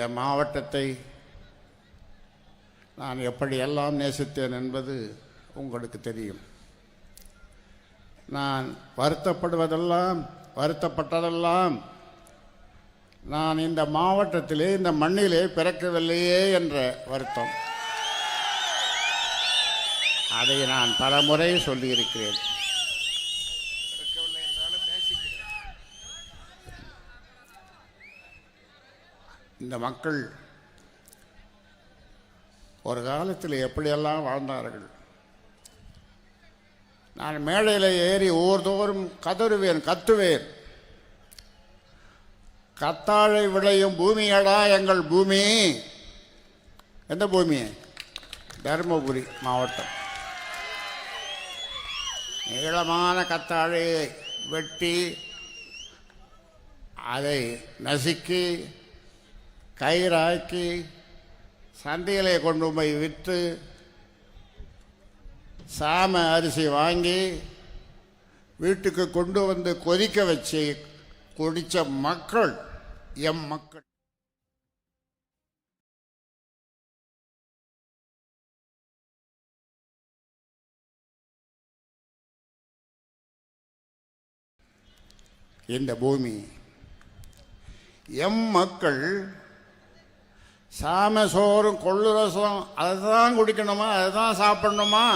இந்த மாவட்டத்தை நான் எப்படியெல்லாம் நேசித்தேன் என்பது உங்களுக்கு தெரியும். நான் வருத்தப்படுவதெல்லாம் வருத்தப்பட்டதெல்லாம் நான் இந்த மாவட்டத்திலே இந்த மண்ணிலே பிறக்கவில்லையே என்ற வருத்தம். அதை நான் பல முறை சொல்லியிருக்கிறேன். இந்த மக்கள் ஒரு காலத்தில் எப்படியெல்லாம் வாழ்ந்தார்கள்? நான் மேடையில் ஏறி ஒவ்வொருதோறும் கதறுவேன் கத்துவேன். கத்தாழை விளையும் பூமியடா எங்கள் பூமி. எந்த பூமி? தருமபுரி மாவட்டம். நீளமான கத்தாழையை வெட்டி அதை நசுக்கி கயிறாக்கி சந்தையிலே கொண்டு போய் விற்று சாம அரிசி வாங்கி வீட்டுக்கு கொண்டு வந்து கொதிக்க வச்சு குடித்த மக்கள் எம் மக்கள். இந்த பூமி எம் மக்கள் சாம சோறும் கொள்ளு ரசம் அதை தான் குடிக்கணுமா அதை தான் சாப்பிடணுமா?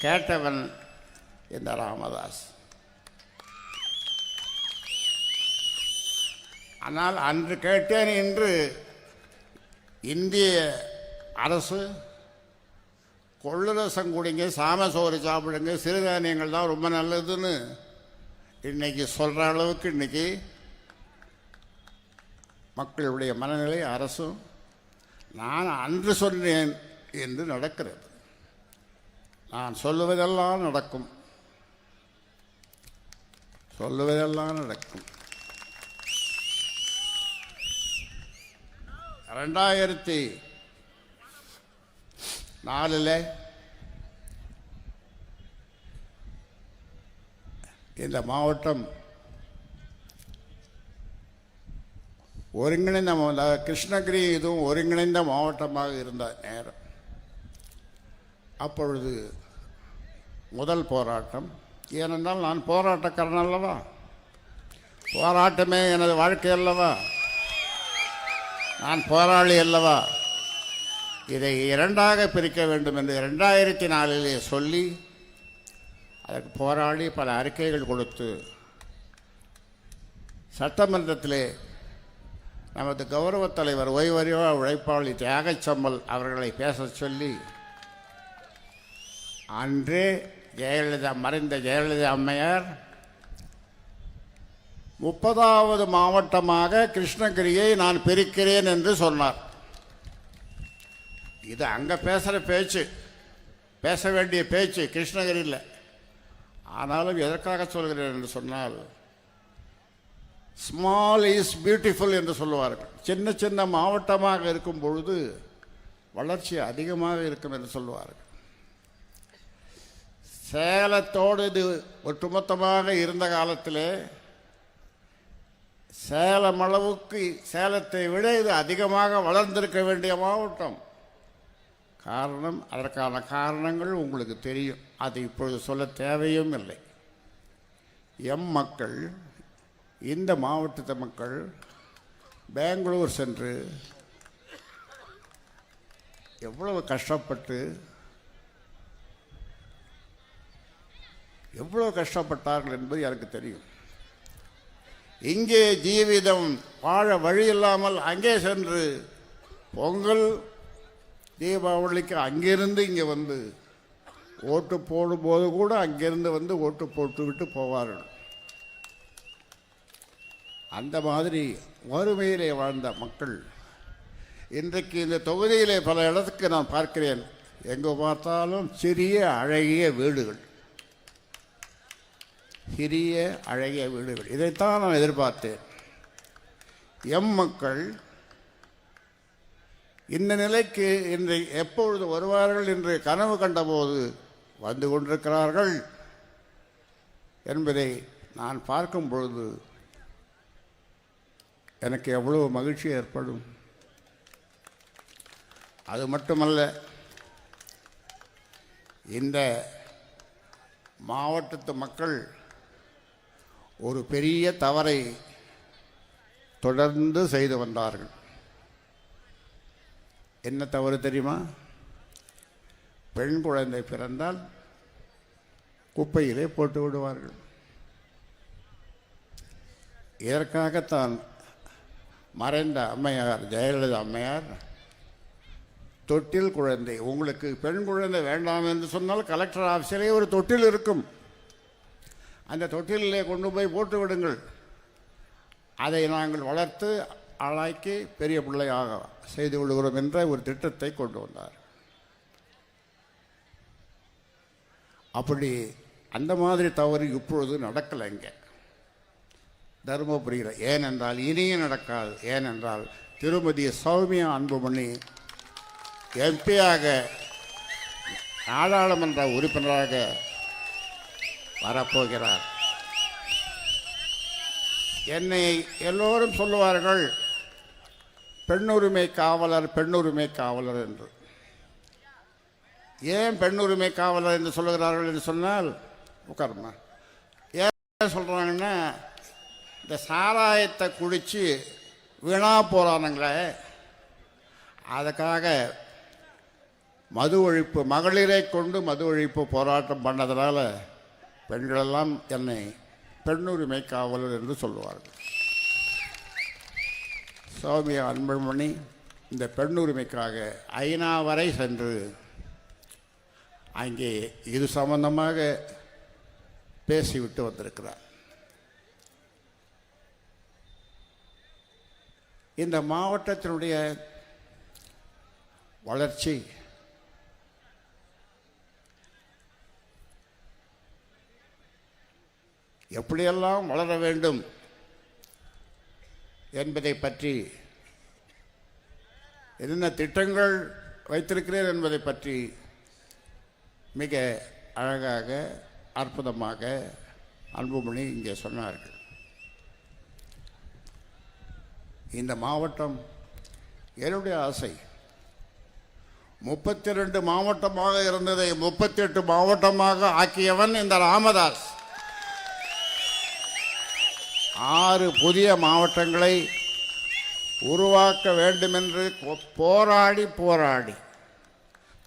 கேட்டவன் இந்த ராமதாஸ். ஆனால் அன்று கேட்டேன் இன்று இந்திய அரசு கொள்ளு ரசம் குடிங்க சாம சோறு சாப்பிடுங்க சிறுதானியங்கள் தான் ரொம்ப நல்லதுன்னு இன்னைக்கு சொல்கிற அளவுக்கு இன்னைக்கு மக்களுடைய மனநிலை அரசும் நான் அன்று சொன்னேன் என்று நடக்கிறது. நான் சொல்லுவதெல்லாம் நடக்கும். சொல்லுவதெல்லாம் நடக்கும். ரெண்டாயிரத்தி நாலில் இந்த மாவட்டம் ஒருங்கிணைந்த கிருஷ்ணகிரி இதுவும் ஒருங்கிணைந்த மாவட்டமாக இருந்த நேரம். அப்பொழுது முதல் போராட்டம். ஏனென்றால் நான் போராட்டக்காரன் அல்லவா? போராட்டமே எனது வாழ்க்கை அல்லவா? நான் போராளி அல்லவா? இதை இரண்டாக பிரிக்க வேண்டும் என்று ரெண்டாயிரத்தி நாலிலே சொல்லி அதற்கு போராடி பல அறிக்கைகள் கொடுத்து சட்டமன்றத்திலே நமது கௌரவ தலைவர் ஓய்வறிவா உழைப்பாளி தியாகச்சம்மல் அவர்களை பேச சொல்லி அன்று ஜெயலலிதா மறைந்த ஜெயலலிதா அம்மையார் முப்பதாவது மாவட்டமாக கிருஷ்ணகிரியை நான் பிரிக்கிறேன் என்று சொன்னார். இது அங்கே பேசுகிற பேச்சு பேச வேண்டிய பேச்சு கிருஷ்ணகிரியில். ஆனாலும் எதற்காக சொல்கிறேன் என்று சொன்னால் ஸ்மால் இஸ் பியூட்டிஃபுல் என்று சொல்லுவார்கள். சின்ன சின்ன மாவட்டமாக இருக்கும் பொழுது வளர்ச்சி அதிகமாக இருக்கும் என்று சொல்லுவார்கள். சேலத்தோடு இது ஒட்டுமொத்தமாக இருந்த காலத்திலே சேலம் அளவுக்கு சேலத்தை விட இது அதிகமாக வளர்ந்திருக்க வேண்டிய மாவட்டம். காரணம் அதற்கான காரணங்கள் உங்களுக்கு தெரியும். அது இப்பொழுது சொல்ல தேவையும் இல்லை. எம் மக்கள் இந்த மாவட்டத்து மக்கள் பெங்களூர் சென்று எவ்வளவு கஷ்டப்பட்டு எவ்வளவு கஷ்டப்பட்டார்கள் என்பது எனக்கு தெரியும். இங்கே ஜீவிதம் வாழ வழி இல்லாமல் அங்கே சென்று பொங்கல் தீபாவளிக்கு அங்கிருந்து இங்கே வந்து ஓட்டு போடும்போது கூட அங்கிருந்து வந்து ஓட்டு போட்டு விட்டு போவார்கள். அந்த மாதிரி வறுமையிலே வாழ்ந்த மக்கள் இன்றைக்கு இந்த தொகுதியிலே பல இடத்துக்கு நான் பார்க்கிறேன். எங்கே பார்த்தாலும் சிறிய அழகிய வீடுகள். சிறிய அழகிய வீடுகள். இதைத்தான் நான் எதிர்பார்த்தேன். எம் மக்கள் இந்த நிலைக்கு இன்று எப்பொழுது வருவார்கள் என்று கனவு கண்டபோது வந்து கொண்டிருக்கிறார்கள் என்பதை நான் பார்க்கும் பொழுது எனக்கு எவ்வளோ மகிழ்ச்சி ஏற்படும்? அது மட்டுமல்ல இந்த மாவட்டத்து மக்கள் ஒரு பெரிய தவறை தொடர்ந்து செய்து வந்தார்கள். என்ன தவறு தெரியுமா? பெண் குழந்தை பிறந்தால் குப்பையிலே போட்டு விடுவார்கள். இதற்காகத்தான் மறைந்த அம்மையார் ஜெயலலிதா அம்மையார் தொட்டில் குழந்தை. உங்களுக்கு பெண் குழந்தை வேண்டாம் என்று சொன்னால் கலெக்டர் ஆஃபீஸிலே ஒரு தொட்டில் இருக்கும். அந்த தொட்டிலே கொண்டு போய் போட்டு விடுங்கள். அதை நாங்கள் வளர்த்து ஆளாக்கி பெரிய பிள்ளையாக செய்து விடுகிறோம் என்ற ஒரு திட்டத்தை கொண்டு வந்தார். அப்படி அந்த மாதிரி தவறு இப்பொழுது நடக்கலை இங்கே. தருமபுரியில். ஏனென்றால் இனியும் நடக்காது. ஏனென்றால் திருமதி சௌமியா அன்புமணி எம்பியாக நாடாளுமன்ற உறுப்பினராக வரப்போகிறார். என்னை எல்லோரும் சொல்லுவார்கள் பெண்ணுரிமை காவலர் பெண்ணுரிமை காவலர் என்று. ஏன் பெண்ணுரிமை காவலர் என்று சொல்லுகிறார்கள் என்று சொன்னால் உட்காருமா ஏன் சொல்கிறாங்கன்னா இந்த சாராயத்தை குடித்து வீணா போகிறானுங்களே அதுக்காக மது ஒழிப்பு மகளிரை கொண்டு மது ஒழிப்பு போராட்டம் பண்ணதுனால பெண்களெல்லாம் என்னை பெண்ணுரிமை காவலர் என்று சொல்லுவார்கள். சௌமியா அன்புமணி இந்த பெண்ணுரிமைக்காக ஐநா வரை சென்று அங்கே இது சம்பந்தமாக பேசிவிட்டு வந்திருக்கிறார். இந்த மாவட்டத்தினுடைய வளர்ச்சி எப்படியெல்லாம் வளர வேண்டும் என்பதை பற்றி என்னென்ன திட்டங்கள் வைத்திருக்கிறேன் என்பதை பற்றி மிக அழகாக அற்புதமாக அன்புமணி இங்கே சொன்னார்கள். இந்த மாவட்டம் என்னுடைய ஆசை. முப்பத்தி ரெண்டு மாவட்டமாக இருந்ததை முப்பத்தி எட்டு மாவட்டமாக ஆக்கியவன் இந்த ராமதாஸ். ஆறு புதிய மாவட்டங்களை உருவாக்க வேண்டுமென்று போ- போராடி போராடி.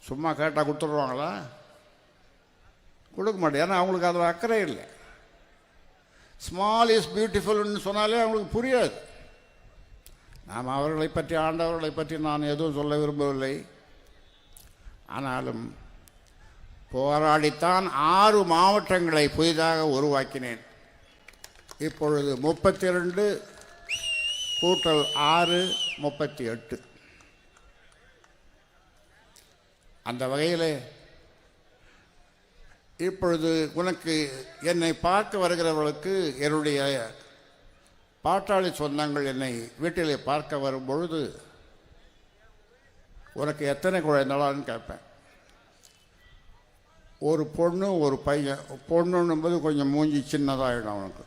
சும்மா கேட்டால் கொடுத்துருவாங்களா? கொடுக்க மாட்டேன். ஏன்னா அவங்களுக்கு அதில் அக்கறை இல்லை. ஸ்மால் இஸ் பியூட்டிஃபுல்னு சொன்னாலே அவங்களுக்கு புரியாது. நாம் அவர்களை பற்றி ஆண்டவர்களை பற்றி நான் எதுவும் சொல்ல விரும்பவில்லை. ஆனாலும் போராடித்தான் ஆறு மாவட்டங்களை புதிதாக உருவாக்கினேன். இப்பொழுது முப்பத்தி ரெண்டு கூட்டல் ஆறு முப்பத்தி எட்டு அந்த வகையில் இப்பொழுது உனக்கு என்னை பார்க்க வருகிறவர்களுக்கு என்னுடைய பாட்டாளி சொந்தங்கள் என்னை வீட்டிலே பார்க்க வரும் பொழுது உனக்கு எத்தனை குழந்தைகளான்னு கேட்பேன். ஒரு பொண்ணு ஒரு பையன் பொண்ணுன்னும்போது கொஞ்சம் மூஞ்சி சின்னதாகிடும் அவனுக்கு.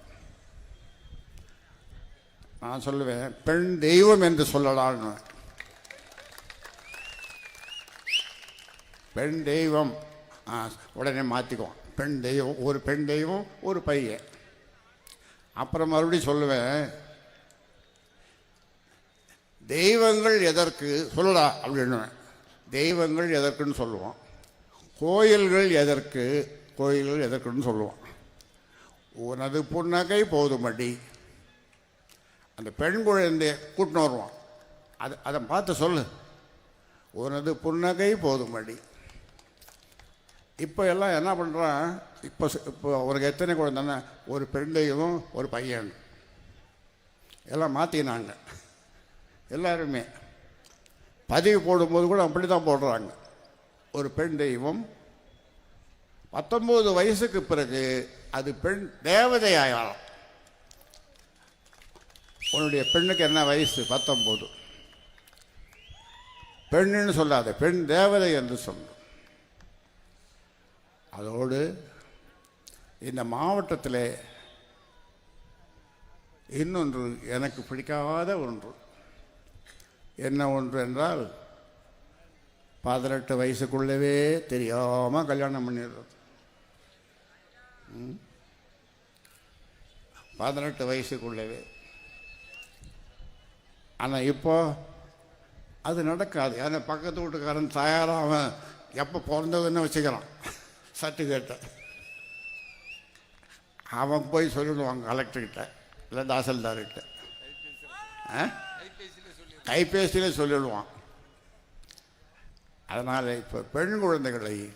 நான் சொல்லுவேன் பெண் தெய்வம் என்று சொல்லலாம்னு. பெண் தெய்வம் ஆ, உடனே மாற்றிக்குவோம் பெண் தெய்வம் ஒரு பெண் தெய்வம் ஒரு பையன். அப்புறம் மறுபடியும் சொல்லுவேன். தெய்வங்கள் எதற்கு? சொல்லடா அப்படின்னுவேன் தெய்வங்கள் எதற்குன்னு சொல்லுவோம். கோயில்கள் எதற்கு? கோயில்கள் எதற்குன்னு சொல்லுவோம். உனது புன்னகை போதுமடி. அந்த பெண் குழந்தைய கூட்டின்னு வருவான். அதை அதை பார்த்து சொல்லு. உனது புன்னகை போதுமடி. இப்போ எல்லாம் என்ன பண்ணுறான் இப்போ இப்போ அவருக்கு எத்தனை குழந்தைன்னா ஒரு பெண்டையும் ஒரு பையன். எல்லாம் மாற்றினாங்க எல்லாருமே. பதிவு போடும்போது கூட அப்படி தான் போடுறாங்க. ஒரு பெண் தெய்வம் பத்தொம்போது வயசுக்கு பிறகு அது பெண் தேவதை ஆகலாம் உன்னுடைய பெண்ணுக்கு என்ன வயசு? பத்தொம்போது பெண்ணுன்னு சொல்லாத பெண் தேவதை என்று சொல்லு. அதோடு இந்த மாவட்டத்தில் இன்னொன்று எனக்கு பிடிக்காத ஒன்று. என்ன ஒன்று என்றால் பதினெட்டு வயசுக்குள்ளவே தெரியாமல் கல்யாணம் பண்ணிடுறது. பதினெட்டு வயசுக்குள்ளவே. ஆனால் இப்போ அது நடக்காது. ஏன்னா பக்கத்து வீட்டுக்காரன் தயாராக அவன் எப்போ பிறந்ததுன்னு வச்சுக்கிறான். சர்டிஃபிகேட்டை அவன் போய் சொல்லிடுவான் கலெக்டர்கிட்ட இல்லை தாசல்தார்கிட்ட. ஆ? சொல்லிடுவான். அதனால் இப்போ பெண் குழந்தைகளை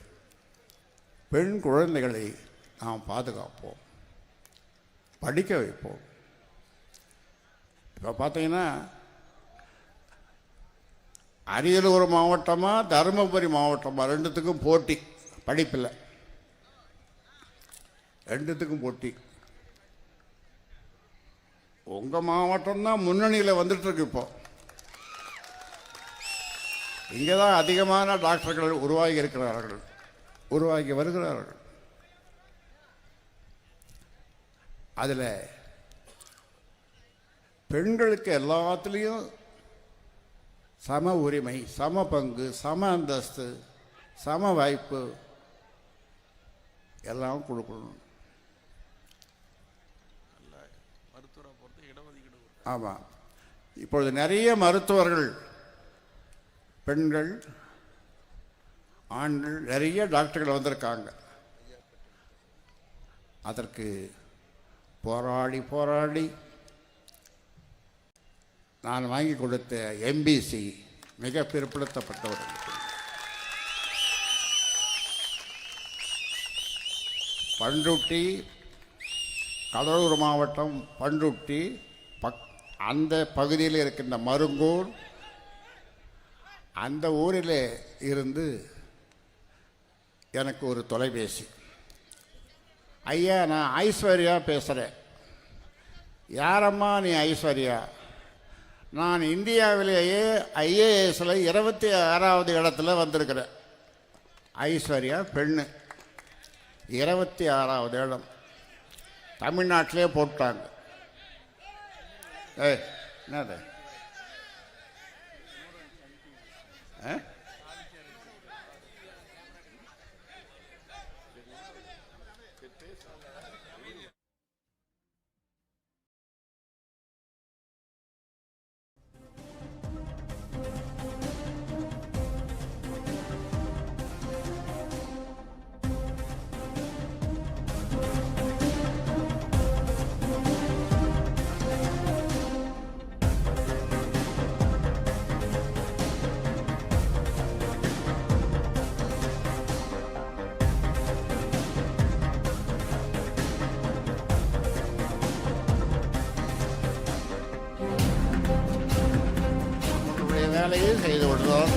பெண் குழந்தைகளை நாம் பாதுகாப்போம். படிக்க வைப்போம். இப்போ பார்த்தீங்கன்னா அரியலூர் மாவட்டமாக தருமபுரி மாவட்டமாக ரெண்டுத்துக்கும் போட்டி படிப்பில். ரெண்டுத்துக்கும் போட்டி. உங்கள் மாவட்டம் தான் முன்னணியில் வந்துட்டுருக்கு இப்போ. இங்கே தான் அதிகமான டாக்டர்கள் உருவாகி இருக்கிறார்கள். உருவாகி வருகிறார்கள். அதில் பெண்களுக்கு எல்லாத்துலேயும் சம உரிமை சம பங்கு சம அந்தஸ்து சம வாய்ப்பு எல்லாம் கொடுக்கணும் மருத்துவரை பொறுத்து இடஒதுக்கீடு கொடுக்கணும். ஆமாம் இப்பொழுது நிறைய மருத்துவர்கள் பெண்கள் ஆண்கள் நிறைய டாக்டர்கள் வந்திருக்காங்க. அதற்கு போராடி போராடி நான் வாங்கி கொடுத்த எம்பிசி மிக பிற்படுத்தப்பட்டவர்கள் பண்ருட்டி கடலூர் மாவட்டம் பண்ருட்டி பக் அந்த பகுதியில் இருக்கின்ற மருங்கூர் அந்த ஊரில் இருந்து எனக்கு ஒரு தொலைபேசி. ஐயா நான் ஐஸ்வர்யா பேசுகிறேன் யாரம்மா நீ ஐஸ்வர்யா? நான் இந்தியாவிலேயே ஐஏஎஸில் இருபத்தி ஆறாவது இடத்துல வந்திருக்கிறேன். ஐஸ்வர்யா பெண்ணு. இருபத்தி ஆறாவது இடம். தமிழ்நாட்டிலே போட்டாங்க ஏய் என்னது ஆ? வேலையை செய்து விடுறோம்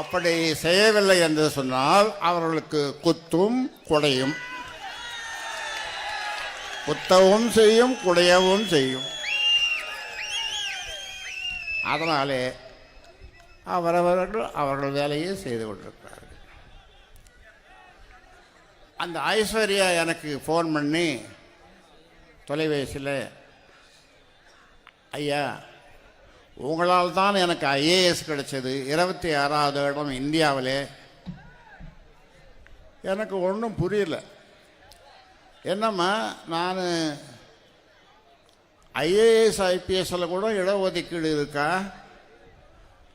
அப்படி செய்யவில்லை என்று சொன்னால் அவர்களுக்கு குத்தும் குடையும். குத்தவும் செய்யும் குடையவும் செய்யும். அதனாலே அவரவர்கள் அவர்கள் வேலையை செய்து கொண்டிருக்கிறார்கள். அந்த ஐஸ்வர்யா எனக்கு ஃபோன் பண்ணி தொலைபேசியில் ஐயா உங்களால் தான் எனக்கு ஐஏஎஸ் கிடைச்சது. இருபத்தி ஆறாவது இடம் இந்தியாவிலே. எனக்கு ஒன்றும் புரியல. என்னம்மா நான் ஐஏஎஸ் ஐபிஎஸ்ஸில் கூட இடஒதுக்கீடு இருக்கா?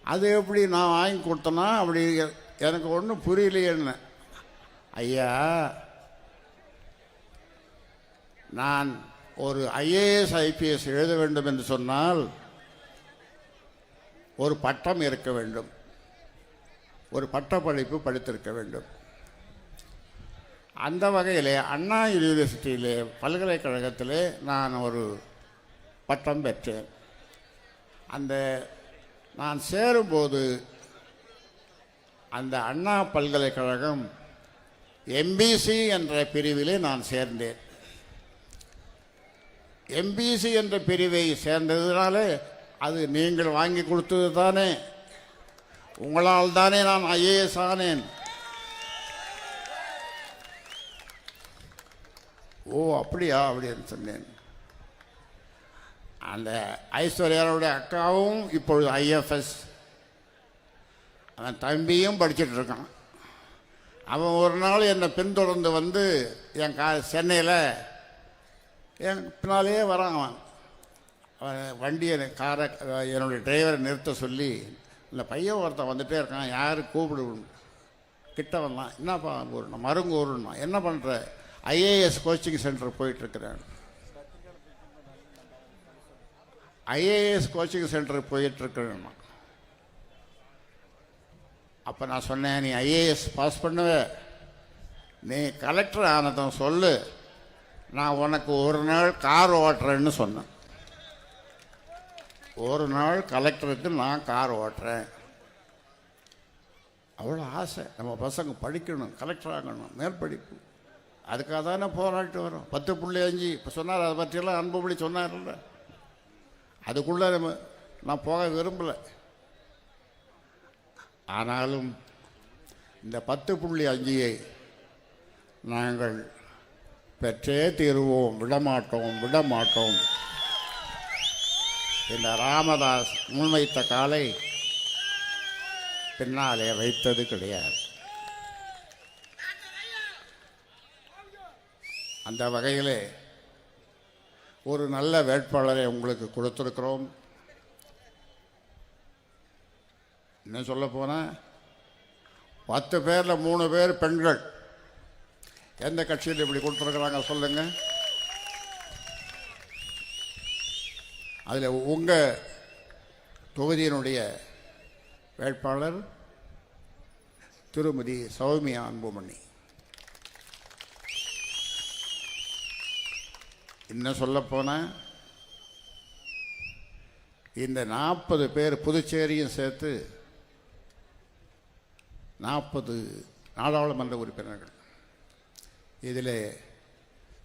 அது எப்படி நான் வாங்கி கொடுத்தனா? அப்படி எனக்கு ஒன்றும் புரியலையேன்னு. ஐயா நான் ஒரு ஐஏஎஸ் ஐபிஎஸ் எழுத வேண்டும் என்று சொன்னால் ஒரு பட்டம் இருக்க வேண்டும். ஒரு பட்டப்படிப்பு படித்திருக்க வேண்டும். அந்த வகையிலே அண்ணா யூனிவர்சிட்டியிலே பல்கலைக்கழகத்திலே நான் ஒரு பட்டம் பெற்றேன். அந்த நான் சேரும்போது அந்த அண்ணா பல்கலைக்கழகம் எம்பிசி என்ற பிரிவிலே நான் சேர்ந்தேன். எம்பிசி என்ற பிரிவை சேர்ந்ததுனாலே அது நீங்கள் வாங்கி கொடுத்தது தானே. உங்களால் தானே நான் ஐஏஎஸ் ஆனேன். ஓ அப்படியா? அப்படின்னு சொன்னேன். அந்த ஐஸ்வர்யாவுடைய அக்காவும் இப்பொழுது ஐஎஃப்எஸ். அவன் தம்பியும் படிச்சுட்டு இருக்கான். அவன் ஒரு நாள் என்னை பின்தொடர்ந்து வந்து என் கா சென்னையில் என் பின்னாலேயே வரான் அவன். வண்டியை காரை என்னுடைய டிரைவரை நிறுத்த சொல்லி இந்த பையன் ஒருத்தன் வந்துகிட்டே இருக்கான் யார் கூப்பிடு கிட்ட வந்தான் என்னப்பா ஊருண்ணா மருங்கூருண்ணா என்ன பண்ணுற ஐஏஎஸ் கோச்சிங் சென்டர் போயிட்டுருக்கிறேன். ஐஏஎஸ் கோச்சிங் சென்டர் போயிட்டுருக்கிறேன் அப்போ நான் சொன்னேன் நீ ஐஏஎஸ் பாஸ் பண்ணுவ. நீ கலெக்டர் ஆனதும் சொல்லு. நான் உனக்கு ஒரு நாள் கார் ஓட்டுறேன்னு சொன்னேன். ஒரு நாள் கலெக்டருக்கு நான் கார் ஓட்டுறேன். அவ்வளோ ஆசை. நம்ம பசங்க படிக்கணும் கலெக்டர் ஆகணும் மேற்படிப்பு. அதுக்காக தானே போராட்டு வரும். பத்து புள்ளி அஞ்சு. இப்போ சொன்னார் அதை பற்றியெல்லாம் அன்புபடி சொன்னார்ல அதுக்குள்ளே நம்ம நான் போக விரும்பலை. ஆனாலும் இந்த பத்து புள்ளி அஞ்சியை நாங்கள் பெற்றே தீருவோம் விடமாட்டோம் விடமாட்டோம். இந்த ராமதாஸ் முன்வைத்த காலை பின்னாலே வைத்தது கிடையாது. அந்த வகையிலே ஒரு நல்ல வேட்பாளரை உங்களுக்கு கொடுத்துருக்கிறோம். என்ன சொல்ல போனால் பத்து பேரில் மூணு பேர் பெண்கள். எந்த கட்சியில் இப்படி கொடுத்துருக்குறாங்க சொல்லுங்கள் அதில் உங்கள் தொகுதியினுடைய வேட்பாளர் திருமதி சௌமியா அன்புமணி. இன்னும் சொல்லப்போனால் இந்த நாற்பது பேர் புதுச்சேரியும் சேர்த்து நாற்பது நாடாளுமன்ற உறுப்பினர்கள். இதில்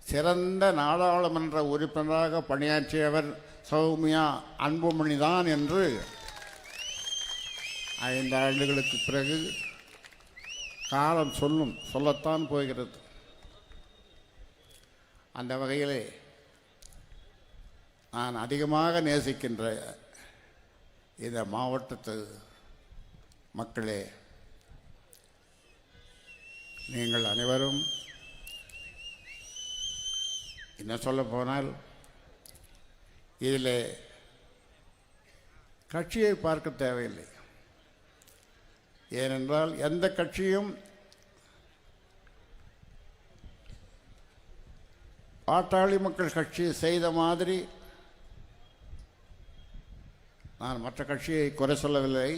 சிறந்த நாடாளுமன்ற உறுப்பினராக பணியாற்றியவர் சௌமியா அன்புமணி தான் என்று ஐந்து ஆண்டுகளுக்கு பிறகு காலம் சொல்லும் சொல்லத்தான் போகிறது. அந்த வகையிலே நான் அதிகமாக நேசிக்கின்ற இந்த மாவட்டத்து மக்களே நீங்கள் அனைவரும் என்ன சொல்ல போனால் இதில் கட்சியை பார்க்க தேவையில்லை. ஏனென்றால் எந்த கட்சியும் பாட்டாளி மக்கள் கட்சி செய்த மாதிரி நான் மற்ற கட்சியை குறை சொல்லவில்லை.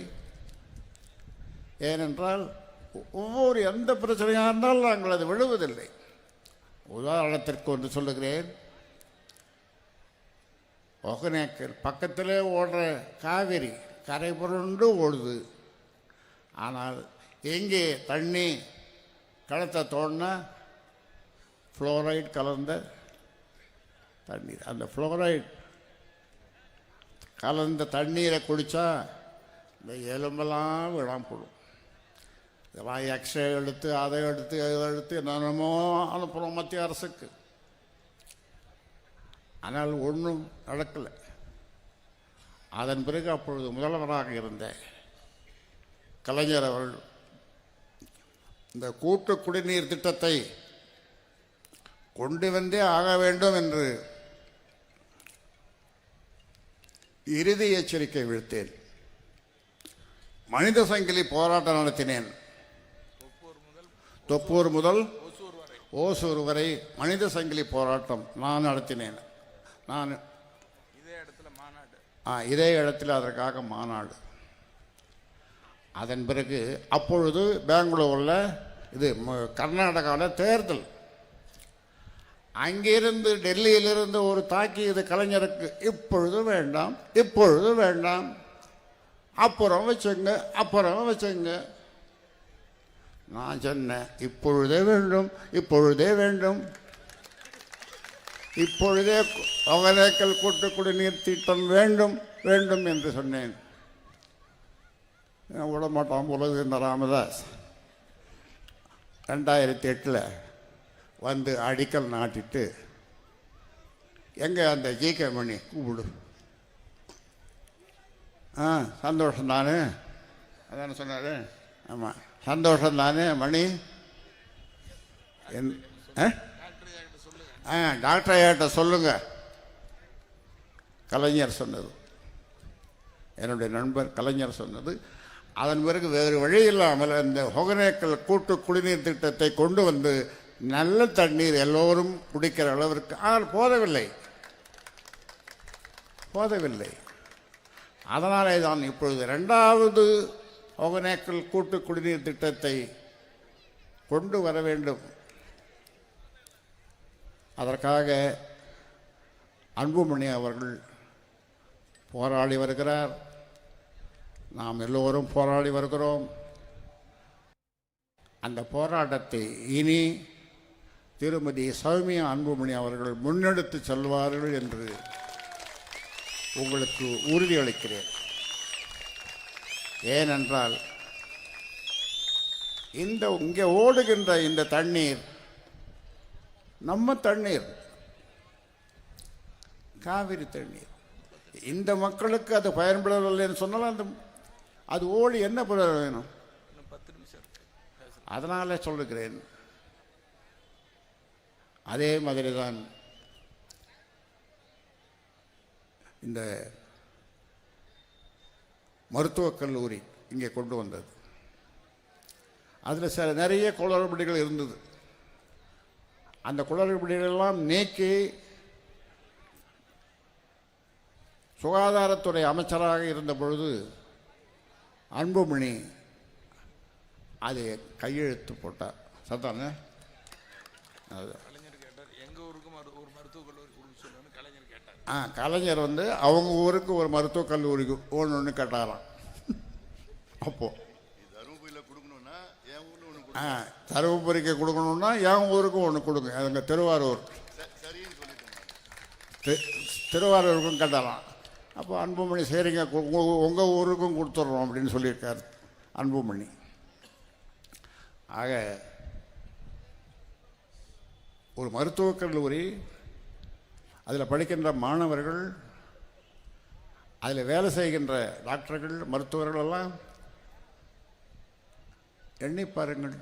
ஏனென்றால் ஒவ்வொரு எந்த பிரச்சனையாக இருந்தாலும் நாங்கள் அது விழுவதில்லை. உதாரணத்திற்கு ஒன்று சொல்லுகிறேன். ஒகனேக்கர் பக்கத்தில் ஓடுற காவிரி கரை புரண்டு ஓடுது. ஆனால் எங்கே தண்ணி களத்தை தோணுனா ஃப்ளோரைட் கலந்த தண்ணீர். அந்த ஃப்ளோரைட் கலந்த தண்ணீரை குடித்தா இந்த எலும்பெல்லாம் விழாம் போடும். எக்ஸ்ரே எடுத்து அதை எடுத்து இதை எடுத்து என்னென்னமோ அனுப்புகிறோம் மத்திய அரசுக்கு. ஆனால் ஒன்றும் நடக்கலை. அதன் பிறகு அப்பொழுது முதல்வராக இருந்த கலைஞர் அவர்கள் இந்த கூட்டு குடிநீர் திட்டத்தை கொண்டு வந்தே ஆக வேண்டும் என்று இறுதி எச்சரிக்கை விடுத்தேன். மனித சங்கிலி போராட்டம் நடத்தினேன். தொப்பூர் முதல் ஓசூர் வரை மனித சங்கிலி போராட்டம் நான் நடத்தினேன். நான் இதே இடத்துல மாநாடு. ஆ, இதே இடத்தில் அதற்காக மாநாடு. அதன் பிறகு அப்பொழுது பெங்களூரில் இது கர்நாடகாவில் தேர்தல். அங்கிருந்து டெல்லியிலிருந்து ஒரு தாக்கியது கலைஞருக்கு இப்பொழுது வேண்டாம் இப்பொழுது வேண்டாம். அப்புறம் வச்சுங்க அப்புறம் வச்சுங்க. நான் சொன்னேன் இப்பொழுதே வேண்டும் இப்பொழுதே வேண்டும். இப்பொழுதே அவரேக்கல் கூட்டு குடிநீர் திட்டம் வேண்டும் வேண்டும் என்று சொன்னேன். விடமாட்டான் விட பொழுது இந்த ராமதாஸ். ரெண்டாயிரத்தி எட்டில் வந்து அடிக்கல் நாட்டிட்டு எங்கே அந்த ஜிகே மணி கூப்பிடு. ஆ சந்தோஷம் தானே? அதான சொன்னார்? ஆமாம் சந்தோஷம் தானே மணி? என் ஆ? ஆ டாக்டர் ஐயாட்ட சொல்லுங்க. கலைஞர் சொன்னது. என்னுடைய நண்பர் கலைஞர் சொன்னது. அதன் பிறகு வேறு வழி இல்லாமல் இந்த ஒகனேக்கல் கூட்டு குடிநீர் திட்டத்தை கொண்டு வந்து நல்ல தண்ணீர் எல்லோரும் குடிக்கிற அளவிற்கு ஆனால் போதவில்லை. போதவில்லை. அதனாலே தான் இப்பொழுது ரெண்டாவது ஒகனேக்கல் கூட்டு குடிநீர் திட்டத்தை கொண்டு வர வேண்டும். அதற்காக அன்புமணி அவர்கள் போராடி வருகிறார். நாம் எல்லோரும் போராடி வருகிறோம். அந்த போராட்டத்தை இனி திருமதி சௌமியா அன்புமணி அவர்கள் முன்னெடுத்து செல்வார்கள் என்று உங்களுக்கு உறுதியளிக்கிறேன். ஏனென்றால் இந்த இங்கே ஓடுகின்ற இந்த தண்ணீர் நம்ம தண்ணீர் காவிரி தண்ணீர். இந்த மக்களுக்கு அது பயன்படவில்லைன்னு சொன்னாலும் அந்த அது ஓடி என்ன பிரயோஜனம் வேணும்? அதனால சொல்லுகிறேன். அதே மாதிரி தான் இந்த மருத்துவக் கல்லூரி இங்கே கொண்டு வந்தது. அதில் சில நிறைய குளறுபடிகள் இருந்தது. அந்த குளறுபடிகளெல்லாம் நீக்கி சுகாதாரத்துறை அமைச்சராக இருந்த பொழுது அன்புமணி அதை கையெழுத்து போட்டார். சத்தானே? அது. கலைஞர் கேட்டார் எங்க ஊருக்கு மரு ஒரு மருத்துவக் கல்லூரி சொல்லுன்னு கலைஞர் கேட்டார். ஆ கலைஞர் வந்து அவங்க ஊருக்கு ஒரு மருத்துவக் கல்லூரிக்கு ஒன்று ஒன்று கேட்டாராம். அப்போ. தருமபுரியில் கொடுக்கணும்னா என் ஊர்ல ஒன்று ஆ தருமபுரிக்கு கொடுக்கணுன்னா என் ஊருக்கும் ஒன்று கொடுங்க. அதுங்க திருவாரூர். திருவாரூருக்கும் கேட்டாராம். அப்போ அன்புமணி சரிங்க உங்கள் ஊருக்கும் கொடுத்துட்றோம் அப்படின்னு சொல்லியிருக்காரு அன்புமணி. ஆக ஒரு மருத்துவக் கல்லூரி அதில் படிக்கின்ற மாணவர்கள் அதில் வேலை செய்கின்ற டாக்டர்கள் மருத்துவர்கள் எல்லாம் எண்ணி பாருங்கள்.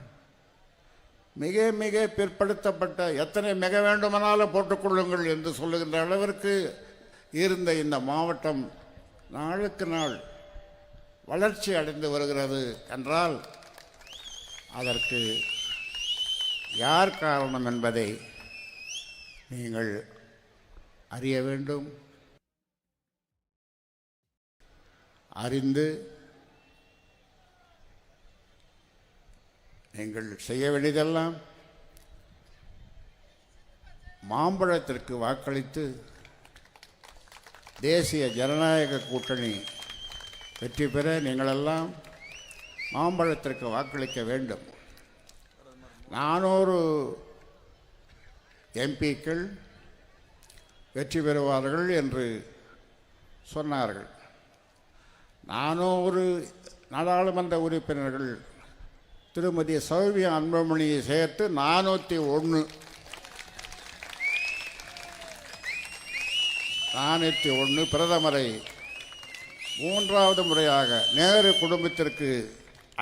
மிக மிக பிற்படுத்தப்பட்ட எத்தனை மிக வேண்டுமானாலும் போட்டுக்கொள்ளுங்கள் என்று சொல்லுகின்ற அளவிற்கு இருந்த இந்த மாவட்டம் நாளுக்கு நாள் வளர்ச்சி அடைந்து வருகிறது என்றால் அதற்கு யார் காரணம் என்பதை நீங்கள் அறிய வேண்டும். அறிந்து நீங்கள் செய்ய வேண்டியதெல்லாம் மாம்பழத்திற்கு வாக்களித்து தேசிய ஜனநாயக கூட்டணி வெற்றி பெற நீங்களெல்லாம் மாம்பழத்திற்கு வாக்களிக்க வேண்டும். நானூறு எம்பிக்கள் வெற்றி பெறுவார்கள் என்று சொன்னார்கள். நானூறு நாடாளுமன்ற உறுப்பினர்கள் திருமதி சௌமியா அன்புமணியை சேர்த்து நானூற்றி ஒன்று நானூற்றி ஒன்று பிரதமரை மூன்றாவது முறையாக நேரு குடும்பத்திற்கு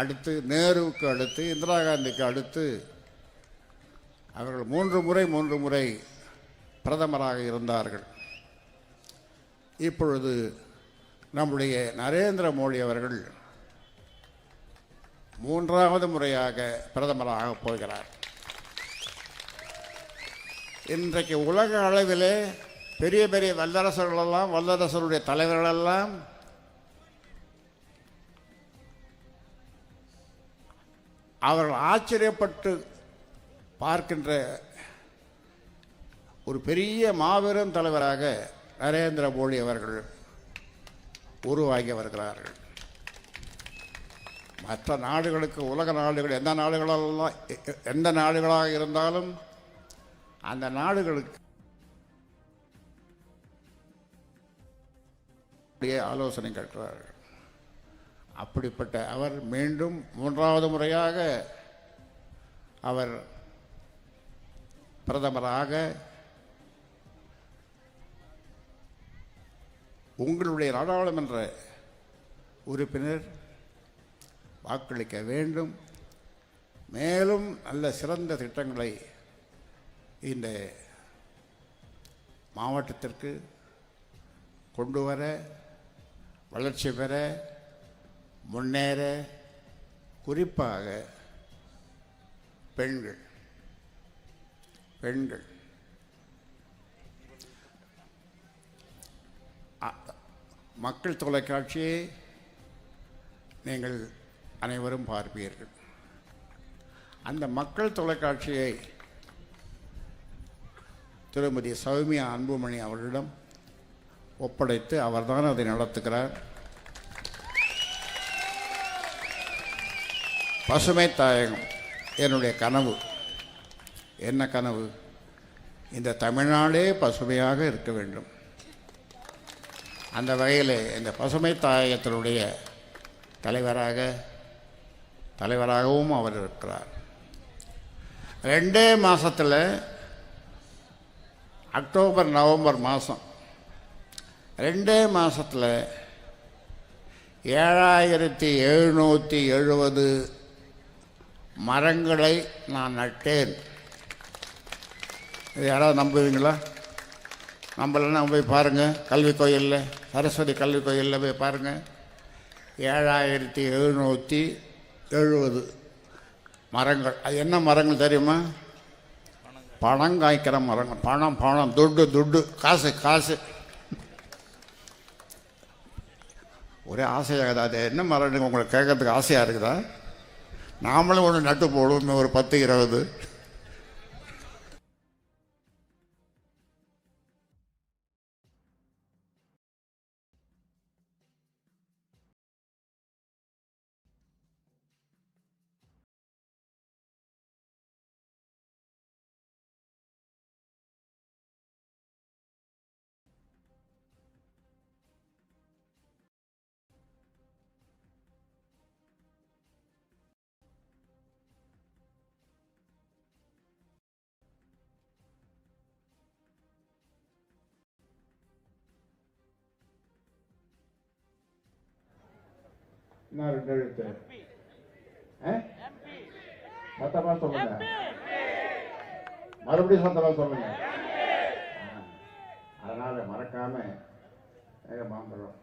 அடுத்து நேருவுக்கு அடுத்து இந்திரா காந்திக்கு அடுத்து அவர்கள் மூன்று முறை மூன்று முறை பிரதமராக இருந்தார்கள். இப்பொழுது நம்முடைய நரேந்திர மோடி அவர்கள் மூன்றாவது முறையாக பிரதமராக போகிறார். இன்றைக்கு உலக அளவிலே பெரிய பெரிய வல்லரசர்களெல்லாம் வல்லரசருடைய தலைவர்களெல்லாம் அவர்கள் ஆச்சரியப்பட்டு பார்க்கின்ற ஒரு பெரிய மாபெரும் தலைவராக நரேந்திர மோடி அவர்கள் உருவாகி வருகிறார்கள் மற்ற நாடுகளுக்கு உலக நாடுகள் எந்த நாடுகளெல்லாம் எ- எந்த நாடுகளாக இருந்தாலும் அந்த நாடுகளுக்கு ஆலோசனை கேட்கிறார்கள். அப்படிப்பட்ட அவர் மீண்டும் மூன்றாவது முறையாக அவர் பிரதமராக உங்களுடைய நாடாளுமன்ற உறுப்பினர் வாக்களிக்க வேண்டும். மேலும் நல்ல சிறந்த திட்டங்களை இந்த மாவட்டத்திற்கு கொண்டு வர வளர்ச்சி பெற முன்னேற குறிப்பாக பெண்கள் பெண்கள். மக்கள் தொலைக்காட்சியை நீங்கள் அனைவரும் பார்ப்பீர்கள். அந்த மக்கள் தொலைக்காட்சியை திருமதி சௌமியா அன்புமணி அவர்களிடம் ஒப்படைத்து அவர்தான் அதை நடத்துகிறார். பசுமை தாயகம் என்னுடைய கனவு. என்ன கனவு? இந்த தமிழ்நாடே பசுமையாக இருக்க வேண்டும். அந்த வகையில் இந்த பசுமை தாயத்தினுடைய தலைவராக தலைவராகவும் அவர் இருக்கிறார். ரெண்டே மாதத்தில் அக்டோபர் நவம்பர் மாதம் ரெண்டே மாதத்தில் ஏழாயிரத்தி எழுநூற்றி எழுபது மரங்களை நான் நட்டேன். யாராவது நம்புவீங்களா? நம்மளன்னா போய் பாருங்கள் கல்வி கோயிலில் சரஸ்வதி கல்வி கோயிலில் போய் பாருங்கள் ஏழாயிரத்தி எழுநூற்றி எழுபது மரங்கள். அது என்ன மரங்கள் தெரியுமா? பணம் காய்க்கிற மரங்கள். பணம் பணம். துட்டு துட்டு. காசு காசு. ஒரே ஆசையாகுது அது என்ன மரம் உங்களுக்கு கேட்கறதுக்கு ஆசையாக இருக்குதா? நாமளும் ஒன்று நட்டு போடுவோம் ஒரு பத்து இருபது. இன்னும் ரெண்டு எழுத்து? சத்தமா சொல்லுங்க. மறுபடியும் சத்தமா சொல்லுங்க. அதனால மறக்காம வந்துடும்